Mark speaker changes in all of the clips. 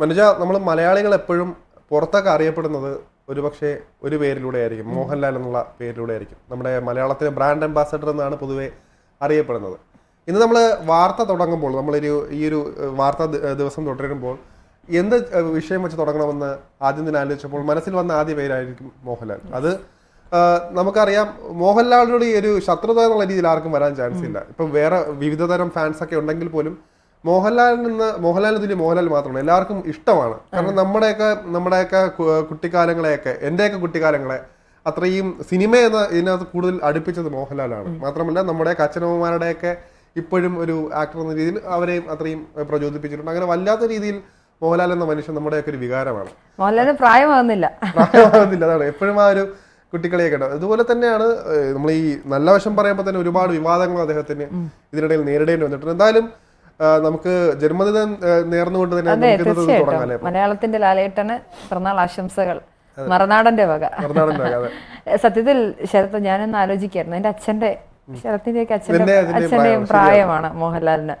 Speaker 1: മനുജ നമ്മൾ മലയാളികൾ എപ്പോഴും പുറത്തൊക്കെ അറിയപ്പെടുന്നത് ഒരുപക്ഷെ ഒരു പേരിലൂടെ ആയിരിക്കും. മോഹൻലാൽ എന്നുള്ള പേരിലൂടെ ആയിരിക്കും. നമ്മുടെ മലയാളത്തിലെ ബ്രാൻഡ് അംബാസഡർ എന്നാണ് പൊതുവെ അറിയപ്പെടുന്നത്. ഇന്ന് നമ്മൾ വാർത്ത തുടങ്ങുമ്പോൾ നമ്മളൊരു ഈ ഒരു വാർത്ത ദിവസം തുടരുമ്പോൾ എന്ത് വിഷയം വെച്ച് തുടങ്ങണമെന്ന് ആദ്യം തന്നെ ആലോചിച്ചപ്പോൾ മനസ്സിൽ വന്ന ആദ്യ പേരായിരിക്കും മോഹൻലാൽ. അത് നമുക്കറിയാം മോഹൻലാലിനോട് ഈ ഒരു ശത്രുത എന്നുള്ള രീതിയിൽ ആർക്കും വരാൻ ചാൻസ് ഇല്ല. ഇപ്പം വേറെ വിവിധ തരം ഫാൻസ് ഒക്കെ ഉണ്ടെങ്കിൽ പോലും മോഹൻലാലിൽ നിന്ന് മോഹൻലാലിന് തുല്യ മോഹൻലാൽ മാത്രമാണ്. എല്ലാവർക്കും ഇഷ്ടമാണ്. കാരണം നമ്മുടെയൊക്കെ നമ്മുടെയൊക്കെ കുട്ടിക്കാലങ്ങളെയൊക്കെ എന്റെയൊക്കെ കുട്ടിക്കാലങ്ങളെ അത്രയും സിനിമ എന്ന ഇതിനകത്ത് കൂടുതൽ അടുപ്പിച്ചത് മോഹൻലാലാണ്. മാത്രമല്ല നമ്മുടെ അച്ഛനമ്മമാരുടെയൊക്കെ ഇപ്പോഴും ഒരു ആക്ടർ എന്ന രീതിയിൽ അവരെയും അത്രയും പ്രചോദിപ്പിച്ചിട്ടുണ്ട്. അങ്ങനെ വല്ലാത്ത രീതിയിൽ മോഹൻലാൽ എന്ന മനുഷ്യൻ നമ്മുടെയൊക്കെ ഒരു വികാരമാണ്.
Speaker 2: മോഹൻലാലിന് പ്രായമാകുന്നില്ല.
Speaker 1: പ്രായമാകുന്നില്ല അതാണ്. എപ്പോഴും ആ ഒരു കുട്ടിക്കളിയൊക്കെ ഉണ്ടാവും അതുപോലെ തന്നെയാണ് നമ്മൾ ഈ നല്ല വശം പറയുമ്പോൾ തന്നെ ഒരുപാട് വിവാദങ്ങൾ അദ്ദേഹത്തിന് ഇതിനിടയിൽ നേരിടേണ്ടി വന്നിട്ടുണ്ട്. എന്തായാലും നമുക്ക് ജന്മദിനം നേർന്നുകൊണ്ട് തന്നെ
Speaker 2: തീർച്ചയായിട്ടും. മലയാളത്തിന്റെ ലാലേട്ടന് പിറന്നാൾ ആശംസകൾ മറനാടന്റെ വക. സത്യത്തിൽ ശരത്ത് ഞാനൊന്ന് ആലോചിക്കായിരുന്നു എന്റെ അച്ഛന്റെ ശരത്തിന്റെയൊക്കെ അച്ഛന്റെ അച്ഛന്റെയും പ്രായമാണ് മോഹൻലാലിന്.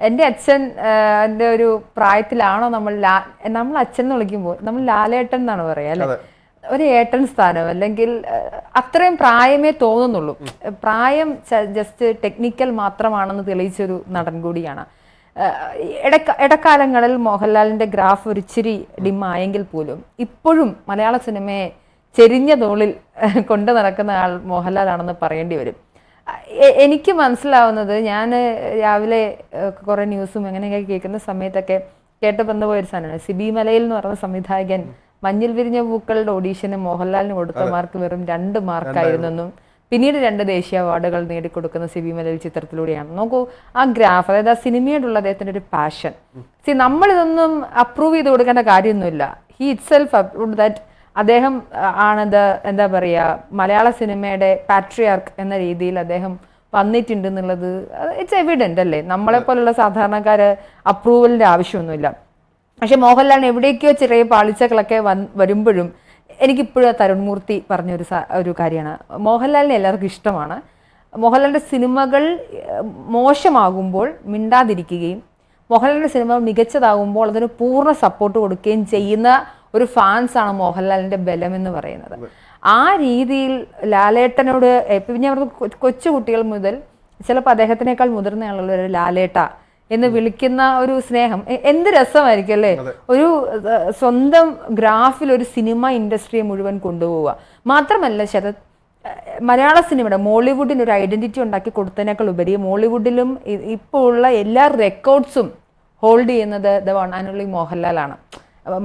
Speaker 2: എന്റെ അച്ഛൻ എന്റെ എന്റെ ഒരു പ്രായത്തിലാണോ നമ്മൾ ലാ നമ്മൾ അച്ഛൻ എന്ന് വിളിക്കുമ്പോൾ നമ്മൾ ലാലേട്ടൻ എന്നാണ് പറയുക അല്ലെ? ഒരു ഏട്ടൻ സ്ഥാനം അല്ലെങ്കിൽ അത്രയും പ്രായമേ തോന്നുന്നുള്ളൂ. പ്രായം ജസ്റ്റ് ടെക്നിക്കൽ മാത്രമാണെന്ന് തെളിയിച്ചൊരു നടൻ കൂടിയാണ്. ഇടക്ക ഇടക്കാലങ്ങളിൽ മോഹൻലാലിന്റെ ഗ്രാഫ് ഒരു ഇച്ചിരി ഡിം ആയെങ്കിൽ പോലും ഇപ്പോഴും മലയാള സിനിമയെ ചെരിഞ്ഞ തോളിൽ കൊണ്ടു നടക്കുന്ന ആൾ മോഹൻലാലാണെന്ന് പറയേണ്ടി വരും. എനിക്ക് മനസ്സിലാവുന്നത് ഞാൻ രാവിലെ കുറേ ന്യൂസും അങ്ങനെയൊക്കെ കേൾക്കുന്ന സമയത്തൊക്കെ കേട്ട് ബന്ധ പോയൊരു സാധനമാണ്. സിബി മലയിൽ എന്ന് പറഞ്ഞ സംവിധായകൻ മഞ്ഞിൽ വിരിഞ്ഞ പൂക്കളുടെ ഓഡീഷന് മോഹൻലാലിന് കൊടുത്ത മാർക്ക് വെറും രണ്ട് മാർക്കായിരുന്നെന്നും പിന്നീട് രണ്ട് ദേശീയ അവാർഡുകൾ നേടിക്കൊടുക്കുന്ന സിബി മലയിൽ ചിത്രത്തിലൂടെയാണ്. നോക്കൂ ആ ഗ്രാഫ് അതായത് ആ സിനിമയോടുള്ള അദ്ദേഹത്തിന്റെ ഒരു പാഷൻ സി നമ്മൾ ഇതൊന്നും അപ്രൂവ് ചെയ്ത് കൊടുക്കേണ്ട കാര്യമൊന്നുമില്ല. He itself approve that അദ്ദേഹം ആണത് എന്താ പറയുക മലയാള സിനിമയുടെ പാട്രിയാർക്ക് എന്ന രീതിയിൽ അദ്ദേഹം വന്നിട്ടുണ്ട് എന്നുള്ളത് ഇറ്റ്സ് എവിഡന്റ് അല്ലേ? നമ്മളെ പോലുള്ള സാധാരണക്കാര് അപ്രൂവലിന്റെ ആവശ്യമൊന്നുമില്ല. പക്ഷെ മോഹൻലാലിന് എവിടേക്കോ ചെറിയ പാളിച്ചകളൊക്കെ വൻ വരുമ്പോഴും എനിക്കിപ്പോഴും തരുൺമൂർത്തി പറഞ്ഞൊരു സ- ഒരു കാര്യമാണ്. മോഹൻലാലിനെ എല്ലാവർക്കും ഇഷ്ടമാണ്. മോഹൻലാലിന്റെ സിനിമകൾ മോശമാകുമ്പോൾ മിണ്ടാതിരിക്കുകയും മോഹൻലാലിന്റെ സിനിമ മികച്ചതാകുമ്പോൾ അതിന് പൂർണ സപ്പോർട്ട് കൊടുക്കുകയും ചെയ്യുന്ന ഒരു ഫാൻസാണ് മോഹൻലാലിന്റെ ബലം എന്ന് പറയുന്നത്. ആ രീതിയിൽ ലാലേട്ടനോട് ഇപ്പം ഞാൻ കൊച്ചു കുട്ടികൾ മുതൽ ചിലപ്പോൾ അദ്ദേഹത്തിനേക്കാൾ മുതിർന്ന ആളുകൾ ലാലേട്ട എന്ന് വിളിക്കുന്ന ഒരു സ്നേഹം. എന്ത് രസമായിരിക്കും അല്ലേ? ഒരു സ്വന്തം ഗ്രാഫിൽ ഒരു സിനിമ ഇൻഡസ്ട്രിയെ മുഴുവൻ കൊണ്ടുപോവുക. മാത്രമല്ല ശരത് മലയാള സിനിമയുടെ മോളിവുഡിന് ഒരു ഐഡന്റിറ്റി ഉണ്ടാക്കി കൊടുത്തതിനേക്കാൾ ഉപരി മോളിവുഡിലും ഇപ്പോൾ ഉള്ള എല്ലാ റെക്കോർഡ്സും ഹോൾഡ് ചെയ്യുന്നത് ദ വൺ ആൻഡ് ഓൺലി മോഹൻലാലാണ്.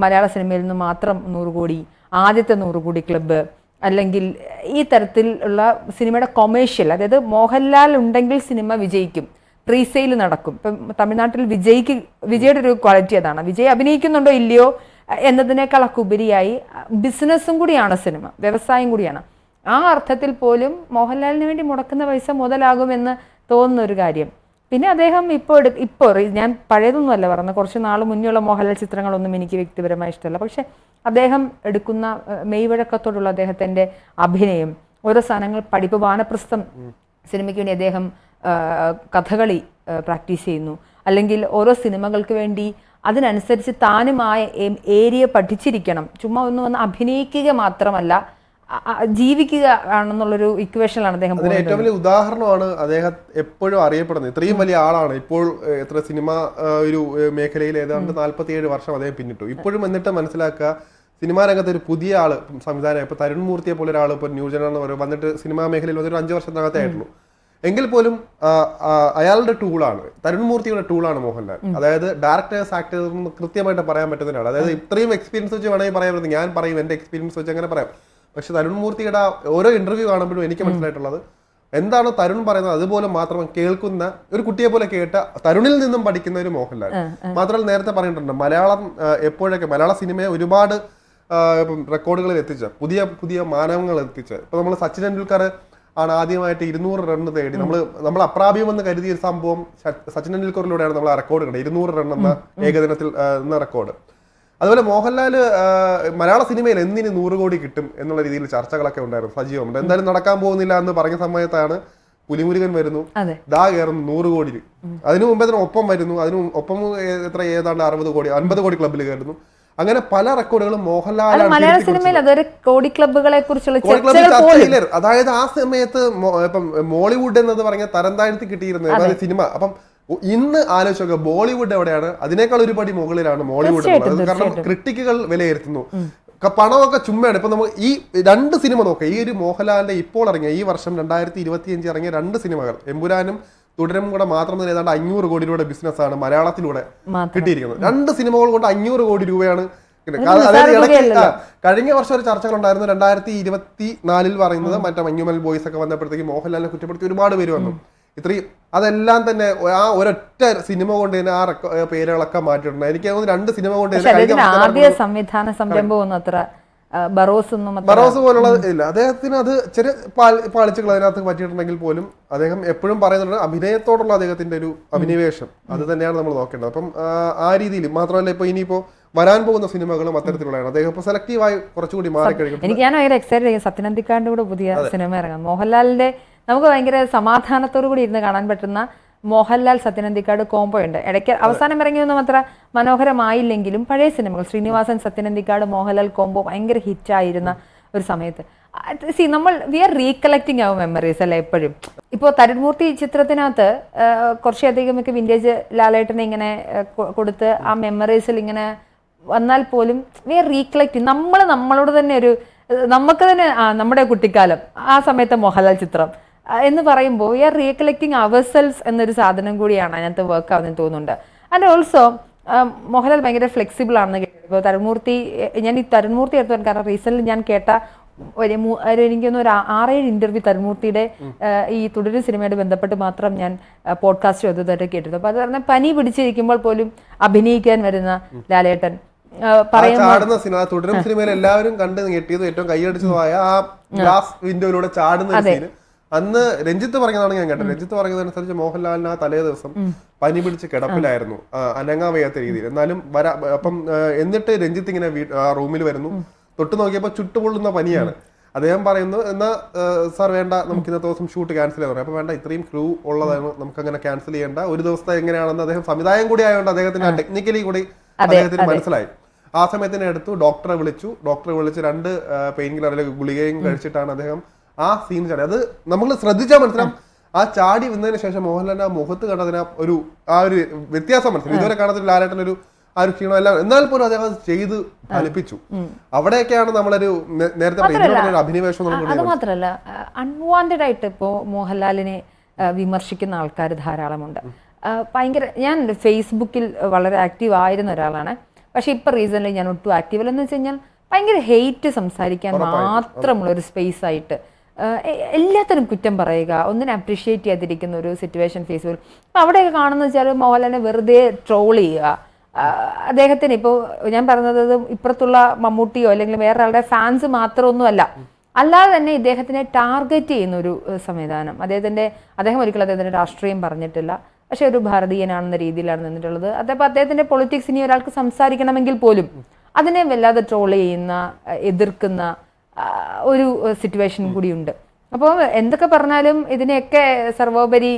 Speaker 2: മലയാള സിനിമയിൽ നിന്ന് മാത്രം നൂറ് കോടി ആദ്യത്തെ നൂറ് കോടി ക്ലബ്ബ് അല്ലെങ്കിൽ ഈ തരത്തിലുള്ള സിനിമയുടെ കൊമേഴ്ഷ്യൽ അതായത് മോഹൻലാൽ ഉണ്ടെങ്കിൽ സിനിമ വിജയിക്കും. പ്രീസെയിൽ നടക്കും. ഇപ്പം തമിഴ്നാട്ടിൽ വിജയ്ക്ക് വിജയുടെ ഒരു ക്വാളിറ്റി അതാണ്. വിജയ് അഭിനയിക്കുന്നുണ്ടോ ഇല്ലയോ എന്നതിനേക്കാളൊക്കെ ഉപരിയായി ബിസിനസ്സും കൂടിയാണ് സിനിമ വ്യവസായം കൂടിയാണ്. ആ അർത്ഥത്തിൽ പോലും മോഹൻലാലിന് വേണ്ടി മുടക്കുന്ന പൈസ മുതലാകുമെന്ന് തോന്നുന്ന ഒരു കാര്യം. പിന്നെ അദ്ദേഹം ഇപ്പോൾ എടു ഇപ്പോൾ ഞാൻ പഴയതൊന്നും അല്ല പറഞ്ഞത്. കുറച്ച് നാൾ മുന്നേയുള്ള മോഹൻലാൽ ചിത്രങ്ങളൊന്നും എനിക്ക് വ്യക്തിപരമായി ഇഷ്ടമല്ല. പക്ഷേ അദ്ദേഹം എടുക്കുന്ന മെയ്വഴക്കത്തോടുള്ള അദ്ദേഹത്തിന്റെ അഭിനയം ഓരോ സാധനങ്ങൾ പഠിപ്പ് വാനപ്രസ്ഥം സിനിമയ്ക്ക് വേണ്ടി അദ്ദേഹം കഥകളി പ്രാക്ടീസ് ചെയ്യുന്നു. അല്ലെങ്കിൽ ഓരോ സിനിമകൾക്ക് വേണ്ടി അതിനനുസരിച്ച് താനും ആ ഏരിയ പഠിച്ചിരിക്കണം. ചുമ്മാ ഒന്ന് വന്ന് അഭിനയിക്കുക മാത്രമല്ല ജീവിക്കുക ആണെന്നുള്ളൊരു ഇക്വേഷനിലാണ് അദ്ദേഹം
Speaker 1: ഏറ്റവും വലിയ ഉദാഹരണമാണ് അദ്ദേഹം എപ്പോഴും അറിയപ്പെടുന്നത്. ഇത്രയും വലിയ ആളാണ്. ഇപ്പോൾ എത്ര സിനിമ ഒരു മേഖലയിൽ ഏതാണ്ട് നാല്പത്തിയേഴ് വർഷം അദ്ദേഹം പിന്നിട്ടു. ഇപ്പോഴും എന്നിട്ട് മനസ്സിലാക്കുക സിനിമാ രംഗത്ത് ഒരു പുതിയ ആൾ ഇപ്പം സംവിധാനം ഇപ്പൊ തരുൺ മൂർത്തിയെ പോലെ ഒരാൾ ഇപ്പോൾ ന്യൂജനാണെന്ന് പറയും വന്നിട്ട് സിനിമാ മേഖലയിൽ വന്നിട്ട് അഞ്ച് വർഷത്തിനകത്തേ ആയിട്ടുള്ളൂ. എങ്കിൽ പോലും അയാളുടെ ടൂളാണ് തരുൺ മൂർത്തിയുടെ ടൂളാണ് മോഹൻലാൽ. അതായത് ഡയറക്ടേഴ്സ് ആക്ടേഴ്സ് എന്ന് കൃത്യമായിട്ട് പറയാൻ പറ്റുന്ന ഒരാൾ അതായത് ഇത്രയും എക്സ്പീരിയൻസ് വെച്ച് വേണമെങ്കിൽ പറയാൻ പറ്റുന്നത് ഞാൻ പറയും എന്റെ എക്സ്പീരിയൻസ് വെച്ച് അങ്ങനെ പറയാം. പക്ഷെ തരുൺ മൂർത്തിയുടെ ഓരോ ഇന്റർവ്യൂ കാണുമ്പോഴും എനിക്ക് മനസ്സിലായിട്ടുള്ളത് എന്താണ് തരുൺ പറയുന്നത്? അതുപോലെ മാത്രം കേൾക്കുന്ന ഒരു കുട്ടിയെ പോലെ കേട്ട തരുണിൽ നിന്നും പഠിക്കുന്ന ഒരു മോഹൻലാൽ. മാത്രമല്ല നേരത്തെ പറഞ്ഞിട്ടുണ്ട് മലയാളം എപ്പോഴൊക്കെ മലയാള സിനിമയെ ഒരുപാട് ഇപ്പം റെക്കോർഡുകളിൽ എത്തിച്ച പുതിയ പുതിയ മാനവങ്ങൾ എത്തിച്ച. ഇപ്പൊ നമ്മൾ സച്ചിൻ ടെണ്ടുൽക്കർ ആണ് ആദ്യമായിട്ട് ഇരുന്നൂറ് റൺ നേടി നമ്മൾ നമ്മൾ അപ്രാപ്യമെന്ന് കരുതിയ ഒരു സംഭവം സച്ചിൻ ടെണ്ടുൽക്കറിലൂടെയാണ് നമ്മൾ ആ റെക്കോർഡ് കണ്ടത്. ഇരുന്നൂറ് റൺ എന്ന ഏകദിനത്തിൽ എന്ന റെക്കോർഡ് അതുപോലെ മോഹൻലാൽ മലയാള സിനിമയിൽ എന്തിന് നൂറ് കോടി കിട്ടും എന്നുള്ള രീതിയിൽ ചർച്ചകളൊക്കെ ഉണ്ടായിരുന്നു. സജീവമുണ്ട് എന്തായാലും നടക്കാൻ പോകുന്നില്ല എന്ന് പറഞ്ഞ സമയത്താണ് പുലിമുരുകൻ വരുന്നു. ദാ കയറുന്നു നൂറ് കോടി. അതിനു മുമ്പേ തന്നെ ഒപ്പം വരുന്നു. അതിനു ഒപ്പം എത്ര ഏതാണ്ട് അറുപത് കോടി അൻപത് കോടി ക്ലബിൽ കയറുന്നു അങ്ങനെ പല റെക്കോർഡുകളും
Speaker 2: മോഹൻലാൽ
Speaker 1: മോഹൻലാലാണ്
Speaker 2: മലയാള സിനിമയിൽ അതൊരു കോടി ക്ലബ്ബുകളെ കുറിച്ചുള്ള ചർച്ചകൾ
Speaker 1: അതായത് ആ സമയത്ത് ഇപ്പം മോളിവുഡ് എന്നത് പറഞ്ഞ തരം താഴ്ത്തി കിട്ടിയിരുന്ന സിനിമ. അപ്പം ഇന്ന് ആലോചിച്ചൊക്കെ ബോളിവുഡ് എവിടെയാണ്? അതിനേക്കാൾ ഒരുപടി മുകളിലാണ് മോളിവുഡ് കാരണം ക്രിട്ടിക്കുകൾ വിലയിരുത്തുന്നു. പണമൊക്കെ ചുമ്മയാണ്. ഇപ്പൊ നമുക്ക് ഈ രണ്ട് സിനിമ നോക്കാം. ഈ ഒരു മോഹൻലാലിന്റെ ഇപ്പോൾ ഇറങ്ങിയ ഈ വർഷം രണ്ടായിരത്തി ഇരുപത്തിയഞ്ച് ഇറങ്ങിയ രണ്ട് സിനിമകൾ. എമ്പുരാനും തുടരും കൂടെ മാത്രം തന്നെ ഏതാണ്ട് അഞ്ഞൂറ് കോടി രൂപയുടെ ബിസിനസ്സാണ് മലയാളത്തിലൂടെ കിട്ടിയിരിക്കുന്നത്. രണ്ട് സിനിമകൾ കൊണ്ട് അഞ്ഞൂറ് കോടി രൂപയാണ്. അതായത് ഇടയ്ക്ക് കഴിഞ്ഞ വർഷം ഒരു ചർച്ചകളുണ്ടായിരുന്നു രണ്ടായിരത്തി ഇരുപത്തി നാലിൽ പറയുന്നത് മറ്റേ മഞ്ഞുമൽ ബോയ്സ് ഒക്കെ വന്നപ്പോഴത്തേക്ക് മോഹൻലാലിനെ കുറ്റപ്പെടുത്തി ഒരുപാട് പേര് വന്നു. ഇത്രയും അതെല്ലാം തന്നെ ആ ഒരൊറ്റ സിനിമ കൊണ്ട് തന്നെ ആ പേരുകളൊക്കെ മാറ്റിയിട്ടുണ്ട്. എനിക്ക് തോന്നുന്നു രണ്ട് സിനിമ കൊണ്ട്
Speaker 2: ആദ്യ സംവിധാന സംരംഭം ഒന്നും അത്ര ബറോസ് ഒന്നും
Speaker 1: ബറോസ് പോലുള്ള ഇല്ല. അദ്ദേഹത്തിന് അത് ചെറിയ പാളി- പാളിച്ചകൾ അതിനകത്ത് പറ്റിയിട്ടുണ്ടെങ്കിൽ പോലും അദ്ദേഹം എപ്പോഴും പറയുന്നുണ്ട് അഭിനയത്തോടുള്ള അദ്ദേഹത്തിന്റെ ഒരു അഭിനിവേശം. അത് തന്നെയാണ് നമ്മൾ നോക്കേണ്ടത്. അപ്പം ആ, ആ രീതിയിൽ മാത്രമല്ല ഇപ്പൊ ഇനിയിപ്പോ വരാൻ പോകുന്ന സിനിമകളും അത്തരത്തിലുള്ളതാണ്. അദ്ദേഹം ഇപ്പൊ സെലക്റ്റീവായി കുറച്ചുകൂടി മാറി കഴിക്കും
Speaker 2: എനിക്ക് ഞാൻ ഭയങ്കര എക്സൈറ്റഡ് ആയി. സത്യനന്ദിക്കാണ്ട് കൂടെ പുതിയ സിനിമ ഇറങ്ങാം മോഹൻലാലിന്റെ നമുക്ക് ഭയങ്കര സമാധാനത്തോടു കൂടി ഇരുന്ന് കാണാൻ പറ്റുന്ന മോഹൻലാൽ സത്യനന്ദിക്കാട് കോംബോ ഉണ്ട്. ഇടയ്ക്ക് അവസാനം ഇറങ്ങിയൊന്നും അത്ര മനോഹരമായില്ലെങ്കിലും പഴയ സിനിമകൾ ശ്രീനിവാസൻ സത്യനന്ദിക്കാട് മോഹൻലാൽ കോംബോ ഭയങ്കര ഹിറ്റായിരുന്ന ഒരു സമയത്ത്. സി നമ്മൾ we are recollecting our memories അല്ലേ എപ്പോഴും? ഇപ്പോൾ തരുൺമൂർത്തി ചിത്രത്തിനകത്ത് കുറച്ചധികം ഒക്കെ വിന്റേജ് ലാലേട്ടനെ ഇങ്ങനെ കൊടുത്ത് ആ മെമ്മറീസിൽ ഇങ്ങനെ വന്നാൽ പോലും വി ആർ റീകളക്ടിങ് നമ്മൾ നമ്മളോട് തന്നെ ഒരു നമുക്ക് തന്നെ ആ നമ്മുടെ കുട്ടിക്കാലം ആ സമയത്തെ മോഹൻലാൽ ചിത്രം. എന്ന് പറയുമ്പോൾ we are recollecting ourselves എന്നൊരു സാധനം കൂടിയാണ് അതിനകത്ത് വർക്ക് ആവുന്നതെന്ന് തോന്നുന്നുണ്ട്. ആൻഡ് ഓൾസോ മോഹൻലാൽ ഭയങ്കര ഫ്ലെക്സിബിൾ ആണെന്ന് കേട്ടു ഇപ്പോൾ തരുൺമൂർത്തി ഞാൻ ഈ തരുൺമൂർത്തി എടുത്തു കാരണം റീസെന്റ് ഞാൻ കേട്ട ഒരു എനിക്കൊന്നും ഒരു ആറേഴ് ഇന്റർവ്യൂ തരുൺമൂർത്തിയുടെ ഈ തുടരും സിനിമയായിട്ട് ബന്ധപ്പെട്ട് മാത്രം ഞാൻ പോഡ്കാസ്റ്റ് ചെയ്തതായിട്ട് കേട്ടിരുന്നു അപ്പോൾ അത് പറഞ്ഞാൽ പനി പിടിച്ചിരിക്കുമ്പോൾ പോലും അഭിനയിക്കാൻ വരുന്ന ലാലേട്ടൻ
Speaker 1: ചാടുന്ന സിനിമ തുടരും സിനിമയിൽ എല്ലാവരും കണ്ട് ഞെട്ടിയതും ഏറ്റവും കൈയടിച്ചതുമായ ആ ഗ്ലാസ് വിൻഡോയിലൂടെ ചാടുന്ന സീന് അന്ന് രഞ്ജിത്ത് പറഞ്ഞതാണ് ഞാൻ കേട്ടത്. രഞ്ജിത്ത് പറഞ്ഞതനുസരിച്ച് മോഹൻലാലിന് ആ തലേ ദിവസം പനി പിടിച്ച് കിടപ്പിലായിരുന്നു. ആ, അനങ്ങാൻ വയ്യാത്ത രീതിയിൽ. എന്നാലും വരാ അപ്പം എന്നിട്ട് രഞ്ജിത്ത് ഇങ്ങനെ ആ റൂമിൽ വരുന്നു. തൊട്ട് നോക്കിയപ്പോൾ ചുട്ടുപൊള്ളുന്ന പനിയാണ്. അദ്ദേഹം പറയുന്നു എന്നാ സാർ വേണ്ട നമുക്ക് ഇന്നത്തെ ദിവസം ഷൂട്ട് ക്യാൻസൽ ചെയ്യാൻ പറയും. അപ്പൊ വേണ്ട ഇത്രയും ക്രൂ ഉള്ളതാണ് നമുക്ക് അങ്ങനെ ക്യാൻസൽ ചെയ്യേണ്ട. ഒരു ദിവസത്തെ എങ്ങനെയാണെന്ന് അദ്ദേഹം സംവിധായം കൂടി ആയതുകൊണ്ട് അദ്ദേഹത്തിന് ടെക്നിക്കലി കൂടി അദ്ദേഹത്തിന് മനസ്സിലായി. ആ സമയത്തിന് എടുത്തു ഡോക്ടറെ വിളിച്ചു. ഡോക്ടറെ വിളിച്ച് രണ്ട് പെയിൻ കില്ലർ അല്ലെങ്കിൽ ഗുളികയും കഴിച്ചിട്ടാണ് അദ്ദേഹം ആ സീൻ ചാടി അത് നമ്മൾ ശ്രദ്ധിച്ചാൽ മനസ്സിലാവും. ആ ചാടി വന്നതിന് ശേഷം മോഹൻലാലിന്റെ ആ മുഖത്ത് കണ്ടതിന് ആ ഒരു ആ ഒരു വ്യത്യാസം മനസ്സിലായി. ഇതുവരെ കാണാത്ത ലാലേട്ടൻ ഒരു ആ ഒരു ക്ഷീണം എല്ലാം എന്നാൽ പോലും അദ്ദേഹം അത് ചെയ്ത് ഫലിപ്പിച്ചു. അവിടെയൊക്കെയാണ് നമ്മളൊരു നേരത്തെ അഭിനിവേശം മാത്രല്ല
Speaker 2: അത് മാത്രമല്ല അൺവാണ്ടഡ് ആയിട്ട് ഇപ്പോ മോഹൻലാലിനെ വിമർശിക്കുന്ന ആൾക്കാർ ധാരാളമുണ്ട്. ഭയങ്കര ഞാൻ ഫേസ്ബുക്കിൽ വളരെ ആക്റ്റീവ് ആയിരുന്ന ഒരാളാണ്. പക്ഷെ ഇപ്പൊ റീസൺലി ഞാൻ ഒട്ടും ആക്റ്റീവ് അല്ലെന്ന് വെച്ച് കഴിഞ്ഞാൽ ഭയങ്കര ഹെയ്റ്റ് സംസാരിക്കാൻ മാത്രമുള്ള ഒരു സ്പേസ് ആയിട്ട് എല്ലാത്തിനും കുറ്റം പറയുക. ഒന്നിനെ അപ്രീഷിയേറ്റ് ചെയ്യാതിരിക്കുന്ന ഒരു സിറ്റുവേഷൻ ഫേസ്ബുക്കിൽ അപ്പം അവിടെയൊക്കെ കാണുന്നത് വെച്ചാൽ മോഹൻലാലിനെ വെറുതെ ട്രോൾ ചെയ്യുക. അദ്ദേഹത്തിന് ഇപ്പോൾ ഞാൻ പറഞ്ഞത് ഇപ്പുറത്തുള്ള മമ്മൂട്ടിയോ അല്ലെങ്കിൽ വേറെ ആളുടെ ഫാൻസ് മാത്രമൊന്നുമല്ല. അല്ലാതെ തന്നെ ഇദ്ദേഹത്തിനെ ടാർഗറ്റ് ചെയ്യുന്ന ഒരു സംവിധാനം. അദ്ദേഹത്തിന്റെ അദ്ദേഹം ഒരിക്കലും അദ്ദേഹത്തിന്റെ രാഷ്ട്രീയം പറഞ്ഞിട്ടില്ല. പക്ഷേ ഒരു ഭാരതീയനാണെന്ന രീതിയിലാണ് നിന്നിട്ടുള്ളത്. അതേപോലെ അദ്ദേഹത്തിന്റെ പൊളിറ്റിക്സിനെ ഒരാൾക്ക് സംസാരിക്കണമെങ്കിൽ പോലും അതിനെ വല്ലാതെ ട്രോൾ ചെയ്യുന്ന എതിർക്കുന്ന ഒരു സിറ്റുവേഷൻ കൂടിയുണ്ട്. അപ്പോൾ എന്തൊക്കെ പറഞ്ഞാലും ഇതിനെയൊക്കെ സർവോപരി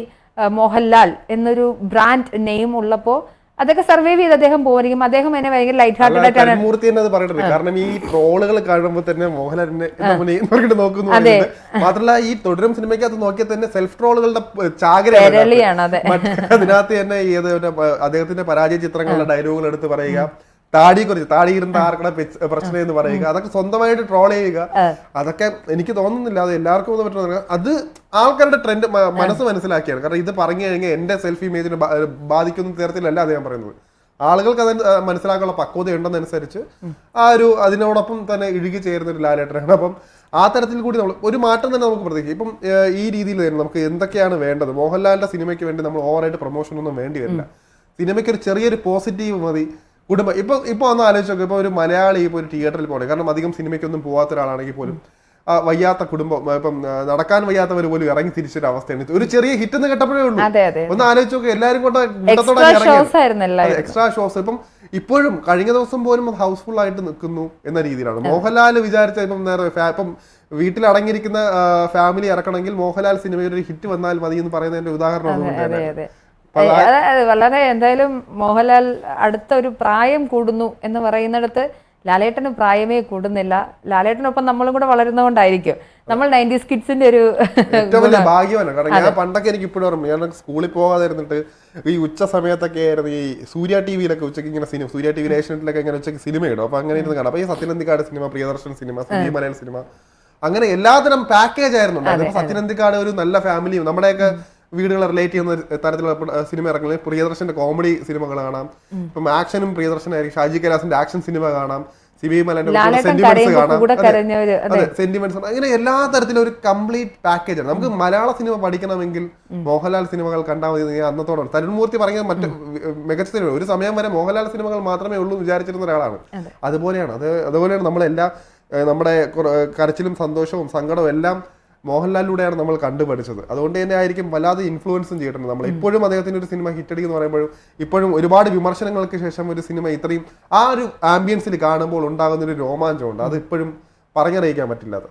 Speaker 2: മോഹൻലാൽ എന്നൊരു ബ്രാൻഡ് നെയിം ഉള്ളപ്പോൾ അതൊക്കെ സർവൈവ് ചെയ്ത് അദ്ദേഹം പോയിരിക്കും അദ്ദേഹം എന്നെ ഭയങ്കര ലൈറ്റ് ഹാർട്ടഡ് ആയിട്ടാണ്
Speaker 1: മൂർത്തി തന്നെ പറഞ്ഞിട്ടുണ്ട് കാരണം ഈ ട്രോളുകൾ കാണുമ്പോൾ തന്നെ മോഹൻലാലിനെ നോക്കുന്നു. മാത്രമല്ല ഈ തുടരും സിനിമയ്ക്കകത്ത് നോക്കിയാൽ തന്നെ സെൽഫ് ട്രോളുകളുടെ ചാകര
Speaker 2: വിരളിയാണ് അതെ.
Speaker 1: അതിനകത്ത് തന്നെ ഏത് അദ്ദേഹത്തിന്റെ പരാജയ ചിത്രങ്ങളുടെ ഡയലോഗുകൾ എടുത്ത് പറയുക. താടി കുറച്ച് താടി ഇരുന്ന ആർക്കടെ പ്രശ്നം എന്ന് പറയുക. അതൊക്കെ സ്വന്തമായിട്ട് ട്രോൾ ചെയ്യുക. അതൊക്കെ എനിക്ക് തോന്നുന്നില്ല. അത് എല്ലാവർക്കും ഒന്നും പറ്റുന്ന അത് ആൾക്കാരുടെ ട്രെൻഡ് മനസ്സ് മനസ്സിലാക്കിയാണ്. കാരണം ഇത് പറഞ്ഞു കഴിഞ്ഞാൽ എന്റെ സെൽഫ് ഇമേജിനെ ബാധിക്കുന്ന തരത്തിലല്ല അത് ഞാൻ പറയുന്നത്. ആളുകൾക്ക് അത് മനസ്സിലാക്കാനുള്ള പക്വത ഉണ്ടെന്നനുസരിച്ച് ആ ഒരു അതിനോടൊപ്പം തന്നെ ഇഴുകി ചേരുന്ന ഒരു ലാലേട്ടനാണ്. അപ്പം ആ തരത്തിൽ കൂടി നമ്മൾ ഒരു മാറ്റം തന്നെ നമുക്ക് പ്രതീക്ഷിക്കും. ഇപ്പം ഈ രീതിയിൽ തന്നെ നമുക്ക് എന്തൊക്കെയാണ് വേണ്ടത്? മോഹൻലാലിന്റെ സിനിമയ്ക്ക് വേണ്ടി നമ്മൾ ഓവറായിട്ട് പ്രൊമോഷൻ ഒന്നും വേണ്ടി വരില്ല. സിനിമയ്ക്ക് ഒരു ചെറിയൊരു പോസിറ്റീവ് മതി. കുടുംബം ഇപ്പൊ ഇപ്പൊ ഒന്ന് ആലോചിച്ച് നോക്കുക ഇപ്പൊ ഒരു മലയാളി ഇപ്പൊ ഒരു തിയേറ്ററിൽ പോകണം. കാരണം അധികം സിനിമയ്ക്കൊന്നും പോവാത്ത ഒരാളാണെങ്കിൽ പോലും ആ, വയ്യാത്ത കുടുംബം ഇപ്പം നടക്കാൻ വയ്യാത്തവർ പോലും ഇറങ്ങി തിരിച്ചൊരു അവസ്ഥയാണ്. ഒരു ചെറിയ ഹിറ്റ് എന്ന് കേട്ടപ്പോഴേ ഉള്ളൂ. ഒന്ന് ആലോചിച്ച് നോക്കുക എല്ലാവരും കൊണ്ട്
Speaker 2: എക്സ്ട്രാ ഷോസ്
Speaker 1: ഇപ്പം ഇപ്പോഴും കഴിഞ്ഞ ദിവസം പോലും അത് ഹൗസ്ഫുൾ ആയിട്ട് നിൽക്കുന്നു എന്ന രീതിയിലാണ്. മോഹൻലാൽ വിചാരിച്ച ഇപ്പം നേരെ ഇപ്പം വീട്ടിൽ അടങ്ങിയിരിക്കുന്ന ഫാമിലി ഇറക്കണമെങ്കിൽ മോഹൻലാൽ സിനിമയിൽ ഒരു ഹിറ്റ് വന്നാൽ മതി എന്ന് പറയുന്നതിന്റെ ഉദാഹരണം അതുകൊണ്ട്
Speaker 2: വളരെ എന്തായാലും മോഹൻലാൽ അടുത്ത ഒരു പ്രായം കൂടുന്നു എന്ന് പറയുന്നിടത്ത് ലാലേട്ടന് പ്രായമേ കൂടുന്നില്ല. ലാലേട്ടനൊപ്പം നമ്മളും കൂടെ വളരുന്നതുകൊണ്ടായിരിക്കും. നമ്മൾ നയന്റീസ് കിഡ്സിന്റെ ഒരു
Speaker 1: ഭാഗ്യമാണ്. കാരണം ഞാൻ പണ്ടൊക്കെ എനിക്ക് ഇപ്പോഴും ഓർമ്മ ഞാൻ സ്കൂളിൽ പോകാതെ ഇരുന്നിട്ട് ഈ ഉച്ച സമയത്തൊക്കെ ആയിരുന്നു ഈ സൂര്യ ടി വിയിലൊക്കെ ഉച്ചയ്ക്ക് ഇങ്ങനെ സിനിമ സൂര്യ ടി വി ഏഷ്യനെറ്റിലൊക്കെ ഇങ്ങനെ ഉച്ചയ്ക്ക് സിനിമ ഇടും. അപ്പൊ അങ്ങനെ ഇരുന്ന് കാണാം. അപ്പൊ ഈ സത്യനന്ദിക്കാട് സിനിമ പ്രിയദർശൻ സിനിമ സുജി മലയാള സിനിമ അങ്ങനെ എല്ലാത്തിനും പാക്കേജ് ആയിരുന്നു സത്യനന്ദിക്കാട് ഒരു നല്ല ഫാമിലിയും നമ്മുടെയൊക്കെ വീടുകളെ റിലേറ്റ് ചെയ്യുന്ന തരത്തിലുള്ള സിനിമ ഇറങ്ങുന്നത് പ്രിയദർശന്റെ കോമഡി സിനിമകൾ കാണാം. ഇപ്പം ആക്ഷനും പ്രിയദർശനായിരിക്കും. ഷാജി കൈലാസിന്റെ ആക്ഷൻ സിനിമ കാണാം. സിബി മലന്റെ സെന്റിമെന്റ്സ് കാണാം. അതെ. സെന്റിമെന്റ്സ് അങ്ങനെ എല്ലാ തരത്തിലും ഒരു കംപ്ലീറ്റ് പാക്കേജ് ആണ്. നമുക്ക് മലയാള സിനിമ പഠിക്കണമെങ്കിൽ മോഹൻലാൽ സിനിമകൾ കണ്ടാൽ മതി അന്നത്തോടെ തരുൺമൂർത്തി പറഞ്ഞ മറ്റ് മികച്ച സിനിമ ഒരു സമയം വരെ മോഹൻലാൽ സിനിമകൾ മാത്രമേ ഉള്ളൂ വിചാരിച്ചിരുന്ന ഒരാളാണ്. അതുപോലെയാണ്. അത് അതുപോലെയാണ് നമ്മളെല്ലാം നമ്മുടെ കരച്ചിലും സന്തോഷവും സങ്കടവും എല്ലാം മോഹൻലാലിലൂടെയാണ് നമ്മൾ കണ്ടുപഠിച്ചത്. അതുകൊണ്ട് തന്നെ ആയിരിക്കും വല്ലാതെ ഇൻഫ്ലുവൻസും ചെയ്തിട്ടുണ്ട്. നമ്മൾ ഇപ്പോഴും അദ്ദേഹത്തിന്റെ ഒരു സിനിമ ഹിറ്റടി എന്ന് പറയുമ്പോഴും ഇപ്പോഴും ഒരുപാട് വിമർശനങ്ങൾക്ക് ശേഷം ഒരു സിനിമ ഇത്രയും ആ ഒരു ആംബിയൻസിൽ കാണുമ്പോൾ ഉണ്ടാകുന്ന ഒരു രോമാഞ്ചമുണ്ട്. അത് ഇപ്പോഴും പറഞ്ഞറിയിക്കാൻ പറ്റില്ല അത്.